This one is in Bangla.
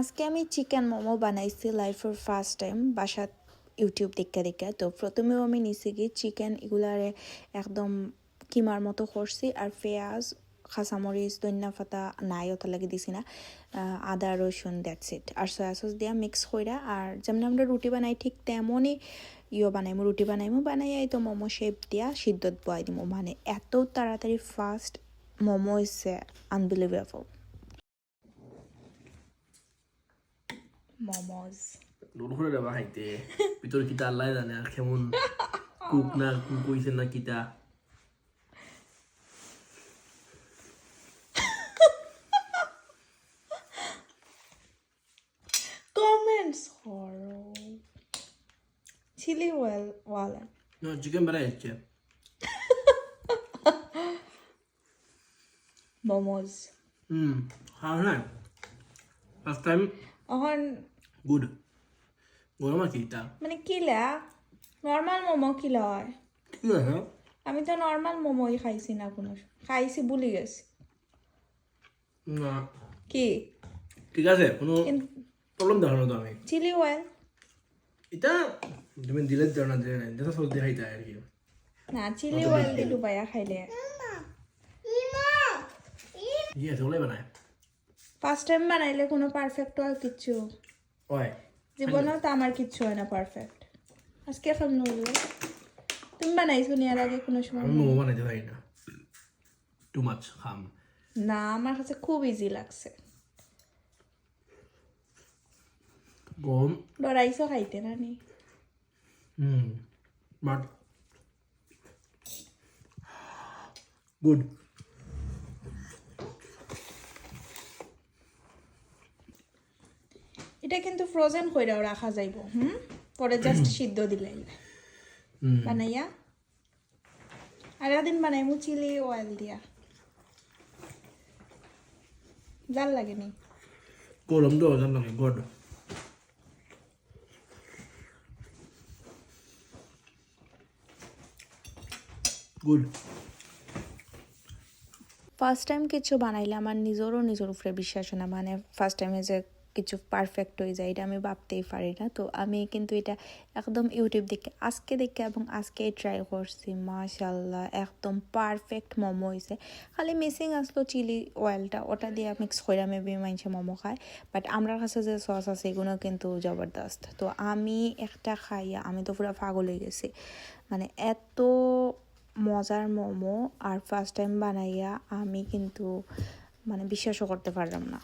আজকে আমি চিকেন মোমো বানাইছি লাইফের ফার্স্ট টাইম বাসাত ইউটিউব দেখে দেখে। তো প্রথমেও আমি নিছি কি চিকেন এগুলারে একদম কিমার মতো করছি, আর পেঁয়াজ খাসামরিচ ধনিয়া ফাতা নাই ওটা লাগে দিছি না আদা, রসুন দ্যাটস ইট আর সয়া সস দিয়া মিক্স কইরা, আর যেমন আমরা রুটি বানাই ঠিক তেমনই ইয়ে বানাইমু, রুটি বানাইমু বানাইয়াই তো মোমো শেপ দিয়া সিদ্ধত বয়াই দিমু। মানে এত তাড়াতাড়ি ফাস্ট মোমো ইসে আনবিলিভেবল মোমোজ। করে দেবা খাইতে ভিতরে কিতা আল্লাহ জানে আর কেমন কুক না কুক হইছে না কিতা কমেন্টস করো চিলি ওয়েল ওয়ালা না চিকেন বেড়া যাচ্ছে মোমোজ। হুম হ্যাঁ না ফার্স্ট এখন গুড। গরম আছে এটা মানে কিলা নর্মাল মোমো কিলা হয়? আছে আমি তো নর্মাল মোমোই খাইছি না কোনো খাইছি ভুলি গেছি। না। কি? ঠিক আছে কোনো প্রবলেম দেখানো তো আমি। চিলি ওয়েল এটা তুমি দিলে দেও না দিলে না। সস দিয়ে খাইতে আর কি। না চিলি ওয়েল দি ডুবাইয়া খাইলে। ইয়ে আছে ওলাই বানায়। ফার্স্ট টাইম বানাইলে কোনো পারফেক্ট হয় কিচ্ছু। ওই জীবনেও তো আমার কিচ্ছু হয় না পারফেক্ট আজকে খাম নড়লো তুমি বানাইছো নি আর আগে কোনো সময়? আমি বানাইতে পারি না। টু মাছ খাম না আমার কাছে খুব ইজি লাগছে। গম। ডরাইছো খাইতে না নি হুম বাট গুড এটা কিন্তু ফ্রোজেন কইরাও রাখা যাইব হুম? পরে জাস্ট সিদ্ধ দিলাই বানাইয়া। আর একদিন বানাইমু চিলি অয়েল দিয়া। জাল লাগেনি? গরম তো ওজন লাগে গড। গুড। ফার্স্ট টাইম কিছু বানাইলে আমার নিজেরও নিজের উপরে বিশ্বাস হয় না। মানে ফার্স্ট টাইমে যে কিছু পারফেক্ট হয়ে যায়, এটা আমি ভাবতেই পারি না। তো আমি কিন্তু এটা একদম ইউটিউব দেখে, আজকে দেখে এবং আজকে ট্রাই করছি মাশাল্লাহ একদম পারফেক্ট মোমো হয়েছে খালি মিসিং আসলো চিলি অয়েলটা ওটা দিয়ে মিক্স করে মেবি মাইনছে মোমো খায় বাট আমার কাছে যে সস আছে, এগুলো কিন্তু জবরদস্ত। তো আমি একটা খাইয়া, আমি তো পুরো পাগল হয়ে গেছি। মানে এত মজার মোমো আর ফার্স্ট টাইম বানাইয়া আমি কিন্তু মানে বিশ্বাসও করতে পারলাম না।